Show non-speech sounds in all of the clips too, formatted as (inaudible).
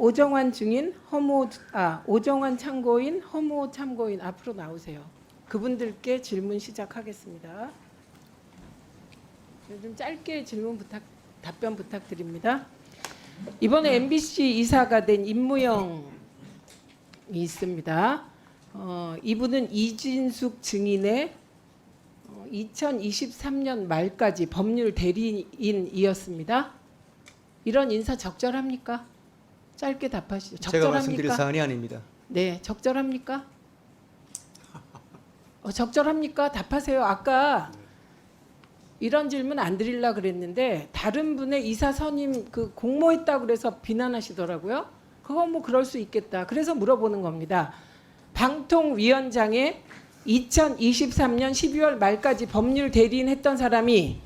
오정환 증인, 허모 아 오정환 참고인, 허모 참고인 앞으로 나오세요. 그분들께 질문 시작하겠습니다. 좀 짧게 질문 부탁 답변 부탁드립니다. 이번에 MBC 이사가 된 임무영이 있습니다. 어, 이분은 이진숙 증인의 어, 2023년 말까지 법률 대리인이었습니다. 이런 인사 적절합니까? 짧게 답하시죠. 제가 말씀드릴 적절합니까? 사안이 아닙니다. 네, 적절합니까? 어, 적절합니까? 답하세요. 아까 이런 질문 안 드리려 그랬는데 다른 분의 이사 선임 그 공모했다 그래서 비난하시더라고요. 그건 뭐 그럴 수 있겠다. 그래서 물어보는 겁니다. 방통위원장에 2023년 12월 말까지 법률 대리인 했던 사람이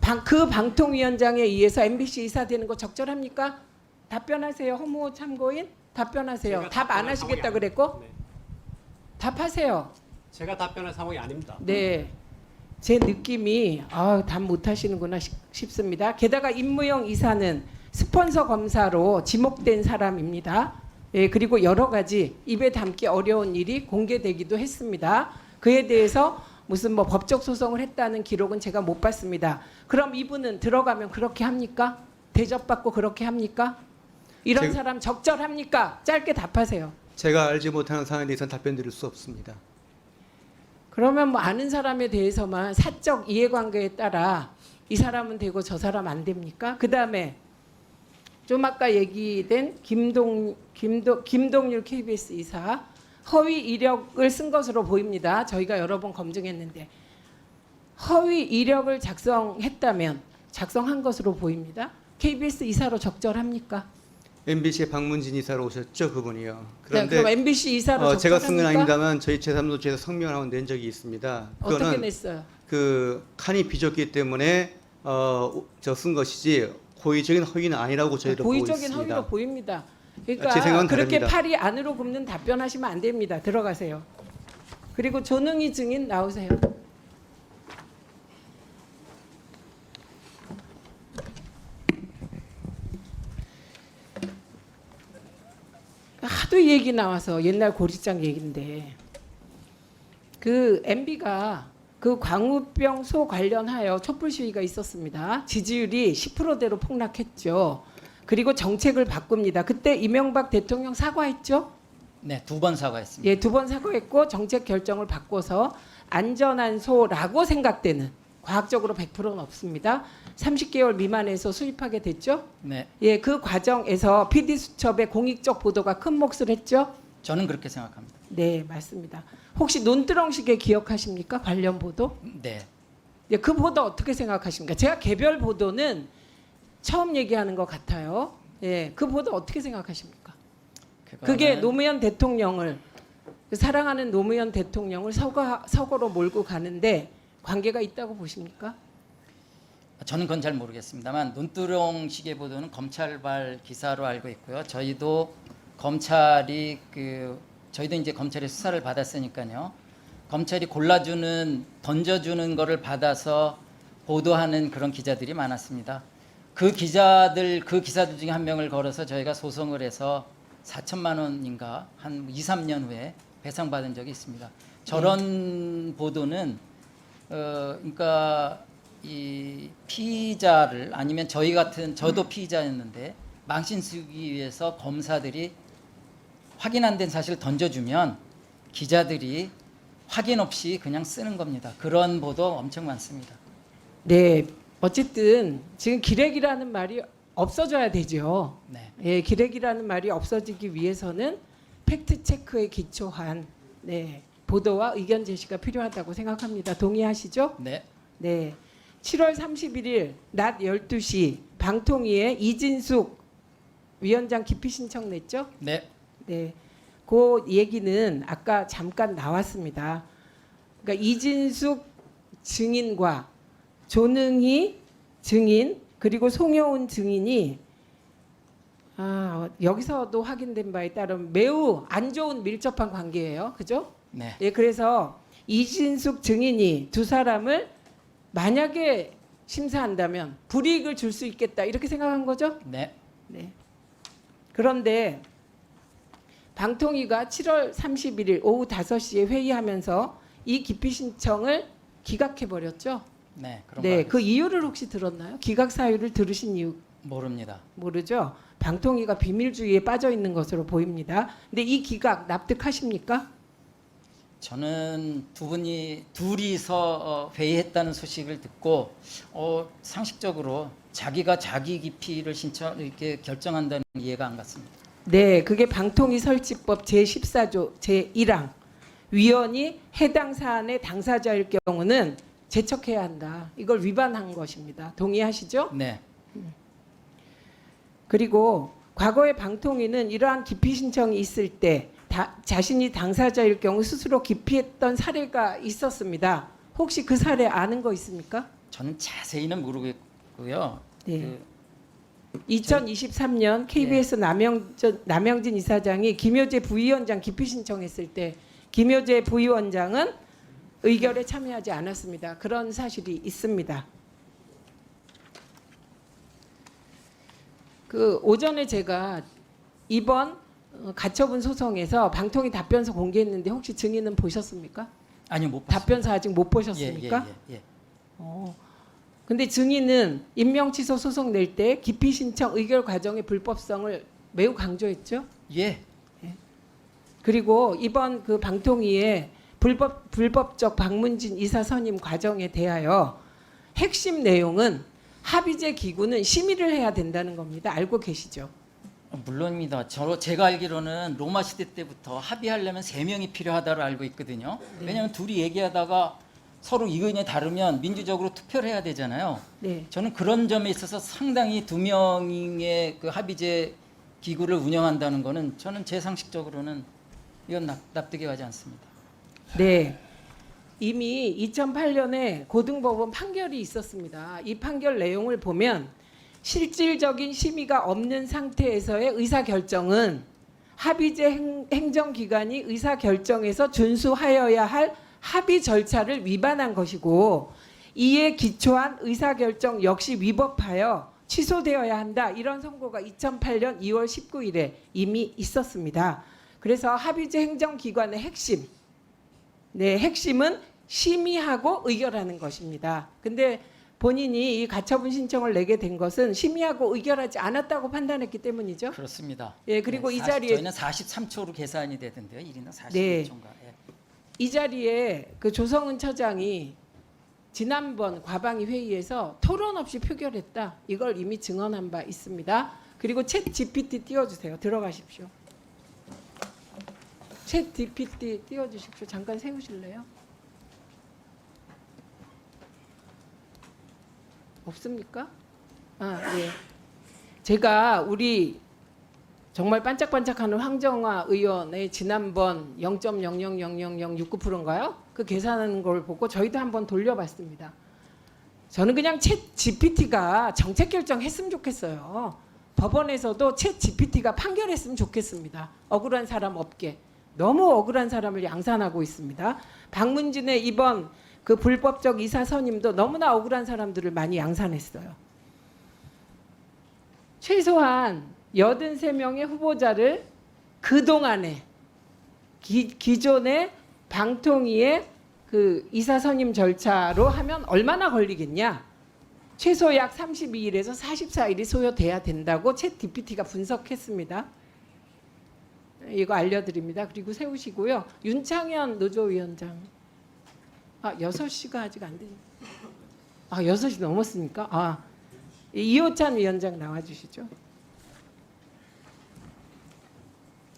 방, 그 방통위원장에 의해서 MBC 이사 되는 거 적절합니까? 답변하세요. 허무 참고인 답변하세요. 답 안 하시겠다 그랬고 네. 답하세요. 제가 답변할 상황이 아닙니다. 네. 제 느낌이 아, 답 못 하시는구나 싶- 싶습니다. 게다가 임무영 이사는 스폰서 검사로 지목된 사람입니다. 예, 그리고 여러 가지 입에 담기 어려운 일이 공개되기도 했습니다. 그에 대해서 무슨 뭐 법적 소송을 했다는 기록은 제가 못 봤습니다. 그럼 이분은 들어가면 그렇게 합니까? 대접받고 그렇게 합니까? 이런 제가- 사람 적절합니까? 짧게 답하세요. 제가 알지 못하는 사안에 대해서는 답변 드릴 수 없습니다. 그러면 뭐 아는 사람에 대해서만 사적 이해관계에 따라 이 사람은 되고 저 사람 안 됩니까? 그 다음에 좀 아까 얘기된 김동 김도, 김동률 KBS 이사 허위 이력을 쓴 것으로 보입니다. 저희가 여러 번 검증했는데 허위 이력을 작성했다면 작성한 것으로 보입니다. KBS 이사로 적절합니까? MBC의 박문진 이사로 오셨죠, 그분이요. 네, 그런데 그럼 MBC 이사로 어, 제가 쓴 건 적절합니까? 아닙니다만 저희 제3노조에서 성명을 한번 낸 적이 있습니다. 어떻게 그거는 냈어요? 그 칸이 비졌기 때문에 어, 저 쓴 것이지 고의적인 허위는 아니라고 저희도 보고 고의적인 있습니다. 허위로 보입니다. 그러니까 제 생각은 그렇게 다릅니다. 팔이 안으로 굽는 답변하시면 안 됩니다. 들어가세요. 그리고 조능희 증인 나오세요. 하도 얘기 나와서 옛날 고리장 얘기인데 그 MB가 그 광우병 소 관련하여 촛불 시위가 있었습니다. 지지율이 10%대로 폭락했죠. 그리고 정책을 바꿉니다. 그때 이명박 대통령 사과했죠. 네, 두 번 사과했습니다. 예, 두 번 사과했고 정책 결정을 바꿔서 안전한 소라고 생각되는 과학적으로 100%는 없습니다. 30개월 미만에서 수입하게 됐죠. 네, 예, 그 과정에서 PD 수첩의 공익적 보도가 큰 몫을 했죠. 저는 그렇게 생각합니다. 네, 맞습니다. 혹시 논두렁식의 기억하십니까? 관련 보도? 네, 예, 그 보도 어떻게 생각하십니까? 제가 개별 보도는 처음 얘기하는 것 같아요. 예, 그 보도 어떻게 생각하십니까? 그게 그거는- 노무현 대통령을 그 사랑하는 노무현 대통령을 서거 서거로 몰고 가는데 관계가 있다고 보십니까? 저는 그건 잘 모르겠습니다만 논두렁 시계 보도는 검찰발 기사로 알고 있고요. 저희도 검찰이 그 저희도 이제 검찰의 수사를 받았으니까요. 검찰이 골라주는 던져주는 거를 받아서 보도하는 그런 기자들이 많았습니다. 그 기자들 그 기사들 중에 한 명을 걸어서 저희가 소송을 해서 4천만 원인가 한 2, 3년 후에 배상 받은 적이 있습니다. 저런 보도는 어 그러니까 이 피의자를 아니면 저희 같은 저도 피의자였는데 망신 쓰기 위해서 검사들이 확인 안 된 사실을 던져주면 기자들이 확인 없이 그냥 쓰는 겁니다. 그런 보도 엄청 많습니다. 네, 어쨌든 지금 기레기라는 말이 없어져야 되죠. 네. 예, 기레기라는 말이 없어지기 위해서는 팩트 체크에 기초한 네, 보도와 의견 제시가 필요하다고 생각합니다. 동의하시죠? 네. 네. 7월 31일 낮 12시 방통위에 이진숙 위원장 기피 신청 냈죠? 네. 네. 그 얘기는 아까 잠깐 나왔습니다. 그러니까 이진숙 증인과 조능희 증인 그리고 송여운 증인이 아, 여기서도 확인된 바에 따르면 매우 안 좋은 밀접한 관계예요. 그죠? 네. 예, 그래서 이진숙 증인이 두 사람을 만약에 심사한다면 불이익을 줄 수 있겠다 이렇게 생각한 거죠? 네. 네. 그런데 방통위가 7월 31일 오후 5시에 회의하면서 이 기피 신청을 기각해 버렸죠. 네, 그런 네, 거그 이유를 혹시 들었나요? 기각 사유를 들으신 이유 모릅니다. 모르죠. 방통위가 비밀주의에 빠져 있는 것으로 보입니다. 근데 이 기각 납득하십니까? 저는 두 분이 둘이서 어, 회의했다는 소식을 듣고 어, 상식적으로 자기가 자기 기피를 신청 이렇게 결정한다는 게 이해가 안 갔습니다. 네, 그게 방통위 설치법 제14조 제1항 위원이 해당 사안의 당사자일 경우는 제척해야 한다. 이걸 위반한 것입니다. 동의하시죠? 네, 그리고 과거에 방통위는 이러한 기피 신청이 있을 때 다, 자신이 당사자일 경우 스스로 기피했던 사례가 있었습니다. 혹시 그 사례 아는 거 있습니까? 저는 자세히는 모르겠고요. 네. 그, 2023년 KBS 남영진, 남영진 이사장이 김효재 부위원장 기피 신청했을 때 김효재 부위원장은 의결에 참여하지 않았습니다. 그런 사실이 있습니다. 그 오전에 제가 이번 어, 가처분 소송에서 방통위 답변서 공개했는데 혹시 증인은 보셨습니까? 아니요 못 봤습니다. 답변서 아직 못 예, 보셨습니까? 예, 예, 예. 어. 근데 증인은 임명 취소 소송 낼 때 기피 신청 의결 과정의 불법성을 매우 강조했죠. 예. 그리고 이번 그 방통위의 불법 불법적 방문진 이사 선임 과정에 대하여 핵심 내용은 합의제 기구는 심의를 해야 된다는 겁니다. 알고 계시죠? 어, 물론입니다. 저 제가 알기로는 로마 시대 때부터 합의하려면 세 명이 필요하다로 알고 있거든요. 네. 왜냐하면 둘이 얘기하다가 서로 의견이 다르면 민주적으로 투표를 해야 되잖아요. 네. 저는 그런 점에 있어서 상당히 두 명의 그 합의제 기구를 운영한다는 거는 저는 제 상식적으로는 이건 납, 납득이 가지 않습니다. 네. 이미 2008년에 고등법원 판결이 있었습니다. 이 판결 내용을 보면 실질적인 심의가 없는 상태에서의 의사 결정은 합의제 행, 행정기관이 의사 결정에서 준수하여야 할 합의 절차를 위반한 것이고 이에 기초한 의사 결정 역시 위법하여 취소되어야 한다. 이런 선고가 2008년 2월 19일에 이미 있었습니다. 그래서 합의제 행정기관의 핵심 네, 핵심은 심의하고 의결하는 것입니다. 근데 본인이 이 가처분 신청을 내게 된 것은 심의하고 의결하지 않았다고 판단했기 때문이죠. 그렇습니다. 예, 그리고 이40 자리에 저희는 43초로 계산이 되던데요. 1인당 42초인가. 네. 예. 이 자리에 그 조성은 처장이 지난번 과방위 회의에서 토론 없이 표결했다. 이걸 이미 증언한 바 있습니다. 그리고 챗 GPT 띄워주세요. 들어가십시오. 챗 GPT 띄워주십시오. 잠깐 세우실래요? 없습니까? 아, 예. 제가 우리 정말 반짝반짝하는 황정화 의원의 지난번 0.0000069%인가요? 그 계산하는 걸 보고 저희도 한번 돌려봤습니다. 저는 그냥 챗 GPT가 정책 결정했으면 좋겠어요. 법원에서도 챗 GPT가 판결했으면 좋겠습니다. 억울한 사람 없게. 너무 억울한 사람을 양산하고 있습니다. 박문진의 이번 그 불법적 이사 선임도 너무나 억울한 사람들을 많이 양산했어요. 최소한 83명의 후보자를 그동안에 기, 기존의 방통위의 그 이사 선임 절차로 하면 얼마나 걸리겠냐? 최소 약 32일에서 44일이 소요돼야 된다고 챗 DPT가 분석했습니다. 이거 알려드립니다. 그리고 세우시고요. 윤창현 노조위원장. 아, 6시가 아직 안 되니. 아, 6시 넘었습니까? 아, 이호찬 위원장 나와 주시죠.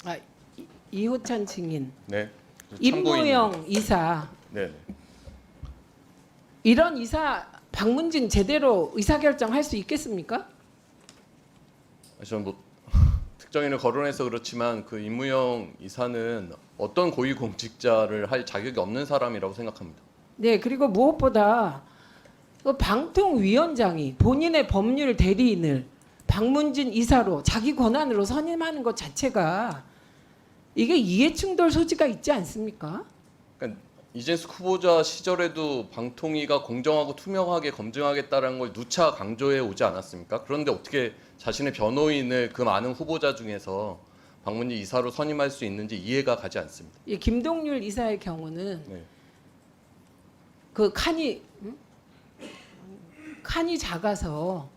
아, 이- 이호찬 증인. 네. 임무영 이사. 네. 이런 이사 박문진 제대로 의사결정 할 수 있겠습니까? 저는 뭐 (laughs) 특정인을 거론해서 그렇지만 그 임무영 이사는 어떤 고위공직자를 할 자격이 없는 사람이라고 생각합니다. 네, 그리고 무엇보다 그 방통위원장이 본인의 법률 대리인을 박문진 이사로 자기 권한으로 선임하는 것 자체가 이게 이해충돌 소지가 있지 않습니까? 그러니까 이재수 후보자 시절에도 방통위가 공정하고 투명하게 검증하겠다는 걸 누차 강조해 오지 않았습니까? 그런데 어떻게 자신의 변호인을 그 많은 후보자 중에서 방문지 이사로 선임할 수 있는지 이해가 가지 않습니다. 이 김동률 이사의 경우는 네. 그 칸이 음? 칸이 작아서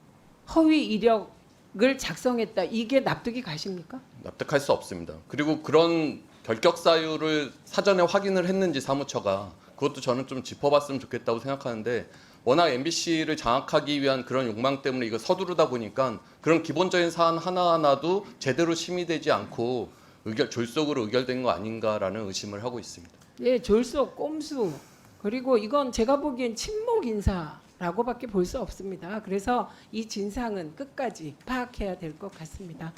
허위 이력을 작성했다. 이게 납득이 가십니까? 납득할 수 없습니다. 그리고 그런 결격 사유를 사전에 확인을 했는지 사무처가 그것도 저는 좀 짚어봤으면 좋겠다고 생각하는데 워낙 MBC를 장악하기 위한 그런 욕망 때문에 이거 서두르다 보니까 그런 기본적인 사안 하나하나도 제대로 심의되지 않고 의결 졸속으로 의결된 거 아닌가라는 의심을 하고 있습니다. 예, 졸속, 꼼수 그리고 이건 제가 보기엔 침묵 인사라고밖에 볼 수 없습니다. 그래서 이 진상은 끝까지 파악해야 될 것 같습니다.